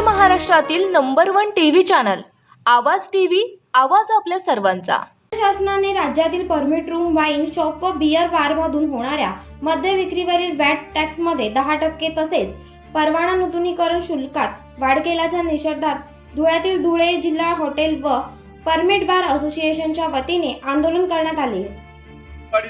महाराष्ट्रातील number one TV channel. आवाज TV आवाज आपल्या सर्वांचा. शासनाने राज्यातील परमिट रूम वाईन शॉप व बियर बारमधून होणाऱ्या मद्य विक्रीवरील वॅट टॅक्समध्ये दहा टक्के तसेच परवाना नूतनीकरण शुल्कात वाढ केल्याच्या निषेधात धुळ्यातील धुळे जिल्हा हॉटेल व परमिट बार असोसिएशनच्या वतीने आंदोलन करण्यात आले.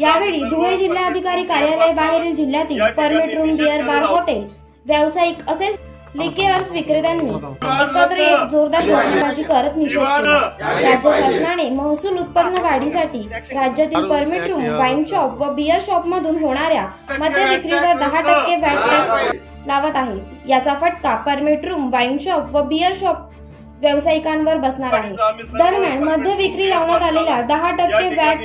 यावेळी धुळे जिल्हाधिकारी कार्यालय बाहेरील जिल्ह्यातील permit room beer bar hotel व्यावसायिक असेच लिकेअर्स विक्रेत्यांनी एकत्र एक जोरदार घोषणाबाजी करत निषेध केला. राज्य शासनाने महसूल उत्पन्न वाढीसाठी राज्यातील परमिट रूम वाईन शॉप व बियर शॉप मधून होणाऱ्या मद्य विक्रीवर दहा टक्के टॅक्स लावत आहे. याचा फटका परमिट रूम वाईन शॉप व बियर शॉप व्यावसायिकांवर बसणार आहे. दरम्यान मद्य विक्री लावण्यात आलेल्या दहा टक्के वॅट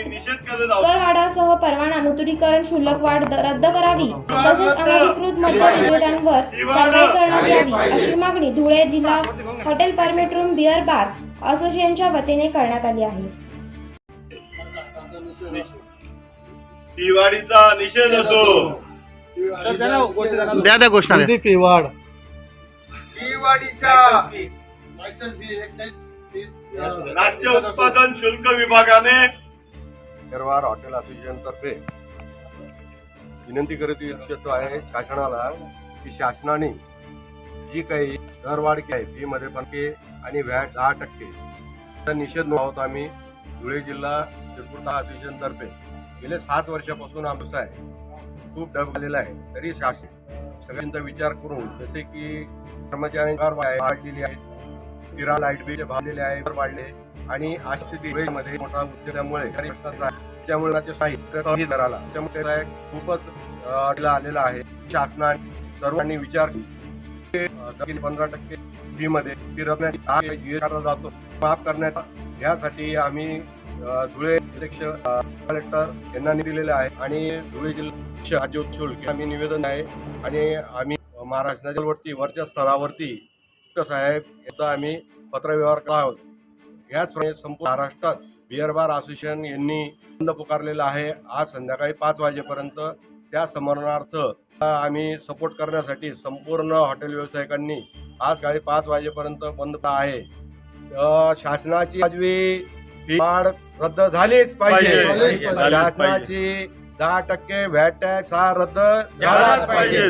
करवाढासह परवाना नूतनीकरण शुल्क वाढ रद्द करावी. तसेच अनधिकृत मद्य विक्रेत्यांवर कारवाई करण्यात यावी अशी मागणी धुळे जिल्हा hotel permit room beer bar असोसिएशनच्या वतीने करण्यात आली आहे. दिवाळीचा निषेध असो. द्या त्या घोषणा द्या. राज्य उत्पादन शुल्क विभागाने दरबार हॉटेल असोसिएशन तर्फे विनंती करत इच्छितो आहे शासनाला की शासनाने जी काही दरवाढ केली आहे फी मध्ये पण के आणि व्हॅट दहा टक्के. त्याचा निषेध नोंदवत आम्ही धुळे जिल्हा शिरपूर असोसिएशन तर्फे गेले सात वर्षापासून आमचा आहे. खूप डब आलेला आहे. तरी शासन सगळ्यांचा विचार करून जसे की कर्मचारी वाढलेली आहे किरा लाइट बिल भरलेले आहे वाढले. आणि आजच्या मध्ये मोठा उद्योगामुळे त्यामुळे राज्य साहित्य दराला त्यामुळे खूपच आलेला आहे. शासनाने सर्वांनी विचार पंधरा टक्के फी मध्ये हा जातो. माफ करण्यात यासाठी आम्ही धुळे अध्यक्ष कलेक्टर यांना दिलेले आहे. आणि धुळे जिल्हा राज्य शुल्क आम्ही निवेदन आहे. आणि आम्ही महाराष्ट्राच्या वरच्या स्तरावरती आयुक्त साहेब एकदा आम्ही पत्रव्यवहार करत आहोत. याचप्रमाणे संपूर्ण महाराष्ट्रात बिअर बार असोसिएशन यांनी बंद पुकारलेला आहे. आज संध्याकाळी पाच वाजेपर्यंत त्या समरणार्थ आम्ही सपोर्ट करण्यासाठी संपूर्ण हॉटेल व्यावसायिकांनी आज सकाळी पाच वाजेपर्यंत बंद आहे. शासनाची वाजवी फी वाढ रद्द झालीच पाहिजे. पाहिजे. झालीच पाहिजे. शासनाची दहा टक्के व्हॅट टॅक्स हा रद्द झालाच पाहिजे.